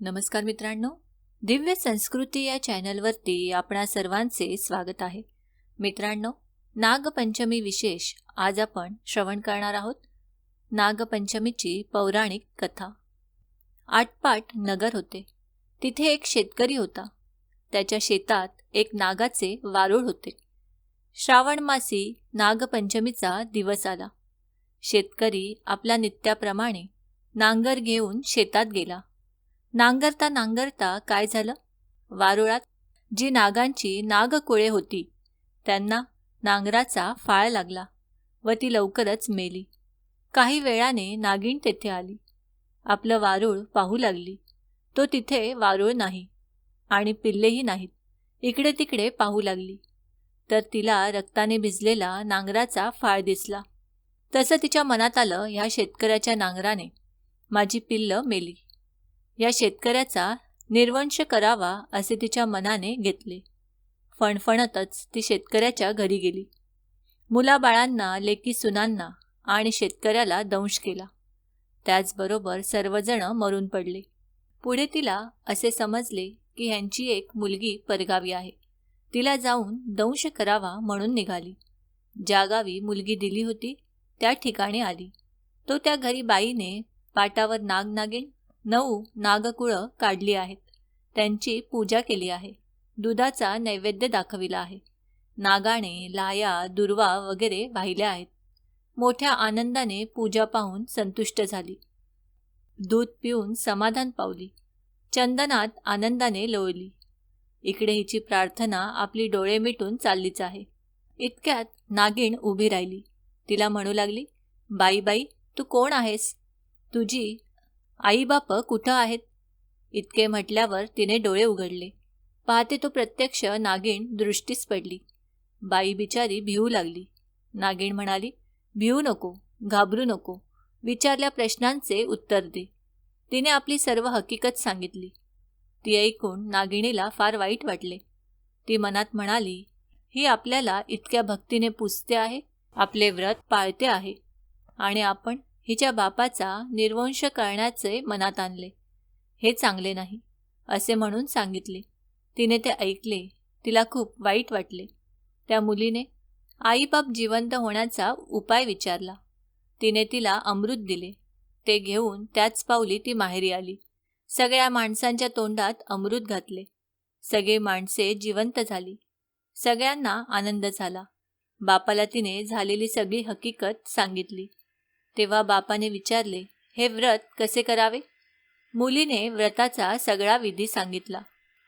नमस्कार मित्रांनो दिव्य संस्कृती या चॅनलवरती आपणा सर्वांचे स्वागत आहे. मित्रांनो नागपंचमी विशेष आज आपण श्रवण करणार आहोत. नागपंचमीची पौराणिक कथा. आटपाट नगर होते. तिथे एक शेतकरी होता. त्याच्या शेतात एक नागाचे वारूळ होते. श्रावण मासी नागपंचमीचा दिवस आला. शेतकरी आपल्या नित्याप्रमाणे नांगर घेऊन शेतात गेला. नांगरता नांगरता काय झालं? वारुळात जी नागांची नागकुळे होती त्यांना नांगराचा फाळ लागला व ती लवकरच मेली. काही वेळाने नागिण तेथे आली. आपलं वारूळ पाहू लागली. तो तिथे वारूळ नाही आणि पिल्लेही नाहीत. इकडे तिकडे पाहू लागली. तर तिला रक्ताने भिजलेला नांगराचा फाळ दिसला. तसं तिच्या मनात आलं ह्या शेतकऱ्याच्या नांगराने. माझी पिल्लं मेली. या शेतकऱ्याचा निर्वंश करावा असे तिच्या मनाने घेतले. फणफणतच ती शेतकऱ्याच्या घरी गेली. मुलाबाळांना लेकी सुनांना आणि शेतकऱ्याला दंश केला. त्याचबरोबर सर्वजण मरून पडले. पुढे तिला असे समजले की ह्यांची एक मुलगी परगावी आहे. तिला जाऊन दंश करावा म्हणून निघाली. ज्या गावी मुलगी दिली होती त्या ठिकाणी आली. तो त्या घरी बाईने पाटावर नाग नागिन नऊ नागकुळं काढली आहेत. त्यांची पूजा केली आहे. दुधाचा नैवेद्य दाखविला आहे. नागाणे लाया दुर्वा वगैरे वाहिल्या आहेत. मोठ्या आनंदाने पूजा पाहून संतुष्ट झाली. दूध पिऊन समाधान पावली. चंदनात आनंदाने लोळली. इकडे हिची प्रार्थना आपली डोळे मिटून चाललीच आहे. इतक्यात नागिण उभी राहिली. तिला म्हणू लागली बाई बाई तू कोण आहेस? तुझी आई बाप कुठं आहेत? इतके म्हटल्यावर तिने डोळे उघडले. पाहते तो प्रत्यक्ष नागिण दृष्टीस पडली. बाई बिचारी भिवू लागली. नागिण म्हणाली भिवू नको घाबरू नको. विचारल्या प्रश्नांचे उत्तर दे. तिने आपली सर्व हकीकत सांगितली. ती ऐकून नागिणीला फार वाईट वाटले. ती मनात म्हणाली ही आपल्याला इतक्या भक्तीने पुजते आहे आपले व्रत पाळते आहे. आणि आपण हिच्या बापाचा निर्वंश करण्याचे मनात आणले. हे चांगले नाही असे म्हणून सांगितले. तिने ते ऐकले तिला खूप वाईट वाटले. त्या मुलीने आईबाप जिवंत होण्याचा उपाय विचारला. तिने तिला अमृत दिले. ते घेऊन त्याच पावली ती माहेरी आली. सगळ्या माणसांच्या तोंडात अमृत घातले. सगळे माणसे जिवंत झाली. सगळ्यांना आनंद झाला. बापाला तिने झालेली सगळी हकीकत सांगितली. तेव्हा बापाने विचारले हे व्रत कसे करावे? मुलीने व्रताचा सगळा विधी सांगितला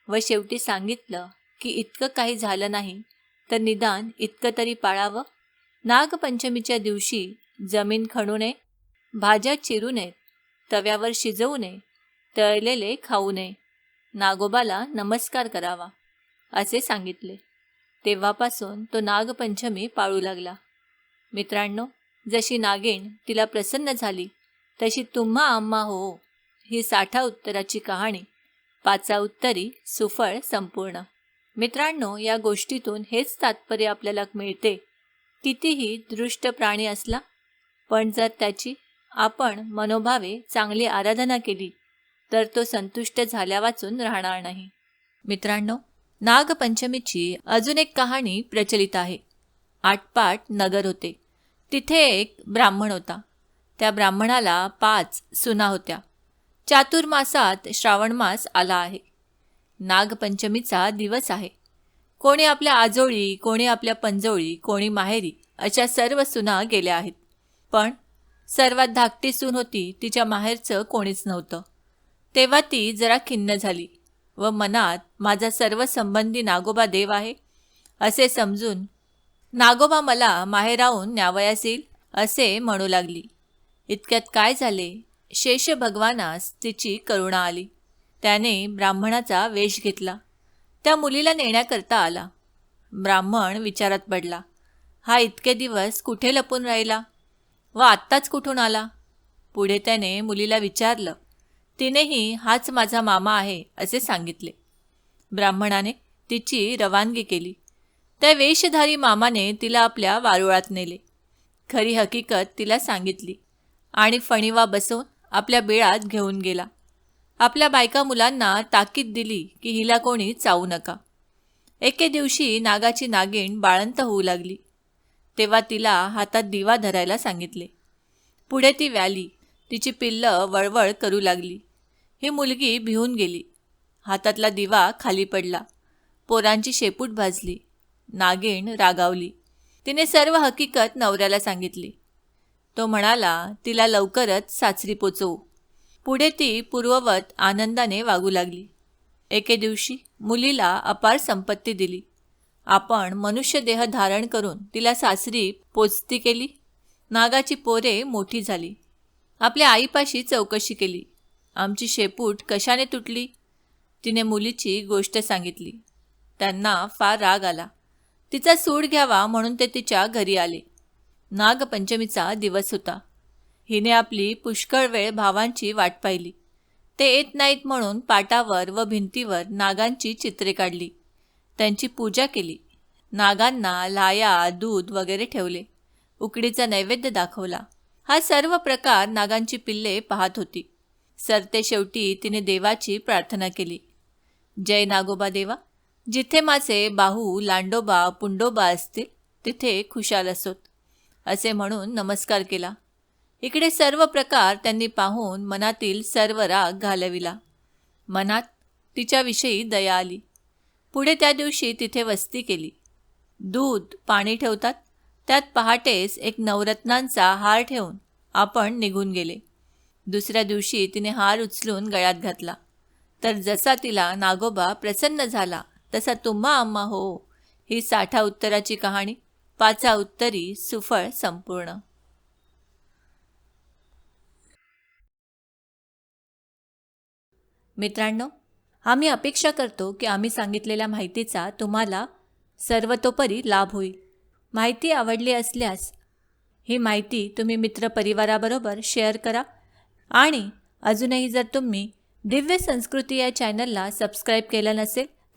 व शेवटी सांगितलं की इतकं काही झालं नाही तर निदान इतकं तरी पाळावं. नागपंचमीच्या दिवशी जमीन खणू नये भाज्या चिरू नयेत तव्यावर शिजवू नये तळलेले खाऊ नये नागोबाला नमस्कार करावा असे सांगितले. तेव्हापासून तो नागपंचमी पाळू लागला. मित्रांनो जशी नागिण तिला प्रसन्न झाली तशी तुम्हा आम्हा हो ही साठा उत्तराची कहाणी. पाचा उत्तरी सुफळ संपूर्ण. मित्रांनो या गोष्टीतून हेच तात्पर्य आपल्याला मिळते. कितीही दृष्ट प्राणी असला पण जर त्याची आपण मनोभावे चांगली आराधना केली तर तो संतुष्ट झाल्या वाचून राहणार नाही. मित्रांनो नागपंचमीची अजून एक कहाणी प्रचलित आहे. आटपाट नगर होते. तिथे एक ब्राह्मण होता. त्या ब्राह्मणाला पाच सुना होत्या. चातुर्मासात श्रावण मास आला आहे. नागपंचमीचा दिवस आहे. कोणी आपल्या आजोळी कोणी आपल्या पंजोळी कोणी माहेरी अशा सर्व सुना गेल्या आहेत. पण सर्वात धाकटी सून होती तिच्या माहेरचं कोणीच नव्हतं. तेव्हा ती जरा खिन्न झाली व मनात माझा सर्व संबंधी नागोबा देव आहे असे समजून नागोबा मला माहेराहून न्यावयास येईल असे म्हणू लागली. इतक्यात काय झाले? शेष भगवानास तिची करुणा आली. त्याने ब्राह्मणाचा वेश घेतला. त्या मुलीला नेण्याकरता आला. ब्राह्मण विचारात पडला. हा इतके दिवस कुठे लपून राहिला? व आत्ताच कुठून आला? पुढे त्याने मुलीला विचारलं. तिनेही हाच माझा मामा आहे असे सांगितले. ब्राह्मणाने तिची रवानगी केली. त्या वेशधारी मामाने तिला आपल्या वारुळात नेले. खरी हकीकत तिला सांगितली आणि फणीवा बसवून आपल्या बिळात घेऊन गेला. आपल्या बायका मुलांना ताकीद दिली की हिला कोणी चावू नका. एके दिवशी नागाची नागिण बाळंत होऊ लागली. तेव्हा तिला हातात दिवा धरायला सांगितले. पुढे ती व्याली तिची पिल्लं वळवळ करू लागली. ही मुलगी भिवून गेली. हातातला दिवा खाली पडला. पोरांची शेपूट भाजली. नागिण रागावली. तिने सर्व हकीकत नवऱ्याला सांगितली. तो म्हणाला तिला लवकरच सासरी पोचवू. पुढे ती पूर्ववत आनंदाने वागू लागली. एके दिवशी मुलीला अपार संपत्ती दिली. आपण मनुष्यदेह धारण करून तिला सासरी पोचती केली नागाची पोरे मोठी झाली. आपल्या आईपाशी चौकशी केली. आमची शेपूट कशाने तुटली तिने मुलीची गोष्ट सांगितली. त्यांना फार राग आला. तिचा सूड घ्यावा म्हणून ते तिच्या घरी आले. नागपंचमीचा दिवस होता. हिने आपली पुष्कळ वेळ भावांची वाट पाहिली. ते येत नाहीत म्हणून पाटावर व भिंतीवर नागांची चित्रे काढली. त्यांची पूजा केली. नागांना लाया दूध वगैरे ठेवले. उकडीचा नैवेद्य दाखवला. हा सर्व प्रकार नागांची पिल्ले पाहत होती. सरते शेवटी तिने देवाची प्रार्थना केली. जय नागोबा देवा. जिथे माझे बाहू लांडोबा पुंडोबा असतील तिथे खुशाल असोत असे म्हणून नमस्कार केला. इकडे सर्व प्रकार त्यांनी पाहून मनातील सर्व राग घालविला. मनात तिच्याविषयी दया आली. पुढे त्या दिवशी तिथे वस्ती केली. दूध पाणी ठेवतात त्यात पहाटेस एक नवरत्नांचा हार ठेवून आपण निघून गेले. दुसऱ्या दिवशी तिने हार उचलून गळ्यात घातला. तर जसा तिला नागोबा प्रसन्न झाला तसा तुम्हा आम्हा हो. ही साठा उत्तराची कहाणी. पाचा उत्तरी सुफळ संपूर्ण. मित्रांनो आम्ही अपेक्षा करतो की आम्ही सांगितलेल्या माहितीचा तुम्हाला सर्वतोपरी लाभ होईल. माहिती आवडली असल्यास ही माहिती तुम्ही मित्रपरिवाराबरोबर शेअर करा आणि अजूनही जर तुम्ही दिव्य संस्कृती या चॅनलला सबस्क्राईब केलं नसेल